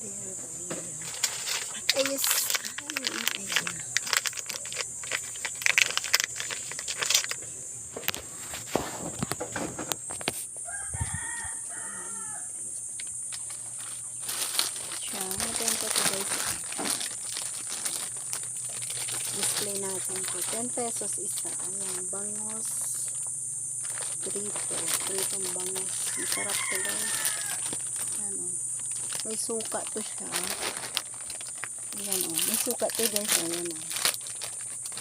Ayos. Ay, ayan. Siya, maganda to guys. Display natin po. 10 pesos isa. Ayan, bangos. Prito. Pritong bangos. Masarap to guys. Ayan. May suka to siya. Ayan o. May suka to guys. Ayan o.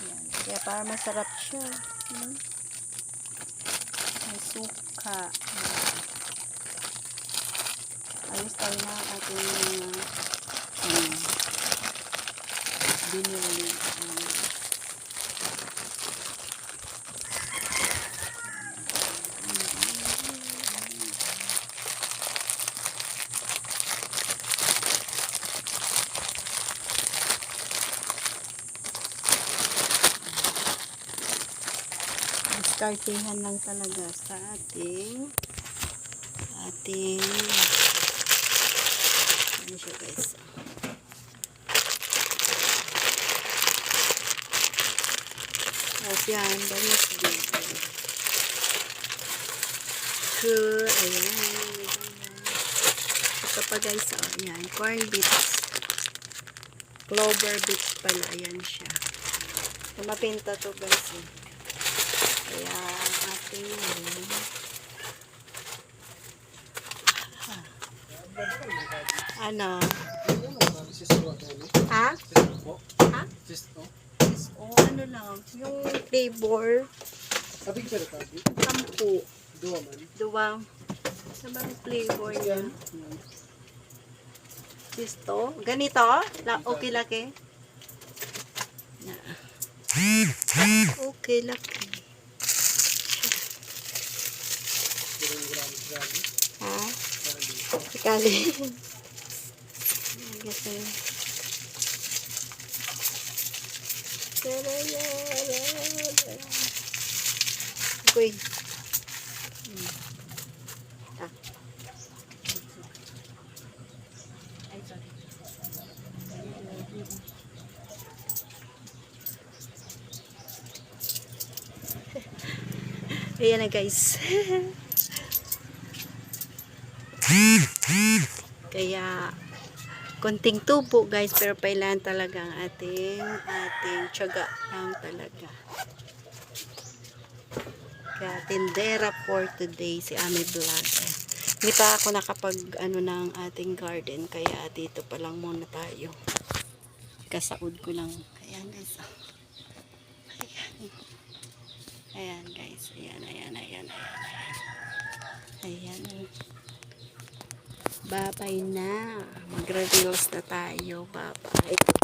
Ayan. Kaya para masarap siya. Hmm? May suka. Ayan. Ayos tayo na ating mga um, binili. Um, startingan lang talaga sa ating ating ano siya guys? Tapos yan banis dito so ayan ito pa guys oh, yan corn beets clover beets pala ayan siya. So, mapinta to guys eh. Kaya ating ano ha? Ha? O ano lang, yung flavor, Sabi ko sa tabi, sampu, dua man. duwang, sa bang flavor niya? Gusto? Ganito? La, okay laki? Okay laki. Ha? Sikali. Kasi. Kuy. Ah. Ay, sorry. Ayan na guys. Kaya konting tubo guys pero kailangan talaga ang ating ating tiyaga lang talaga. Kaya tindera for today si Ami Vlog. Hindi pa ako nakapag ano ng ating garden kaya dito pa lang muna tayo. Kasaud ko lang. Ayan guys. oh. Ayan. Ayan guys. Ayan, ayan, ayan, ayan, ayan. Ayan. Babay na. Magre-reels na tayo. Babay.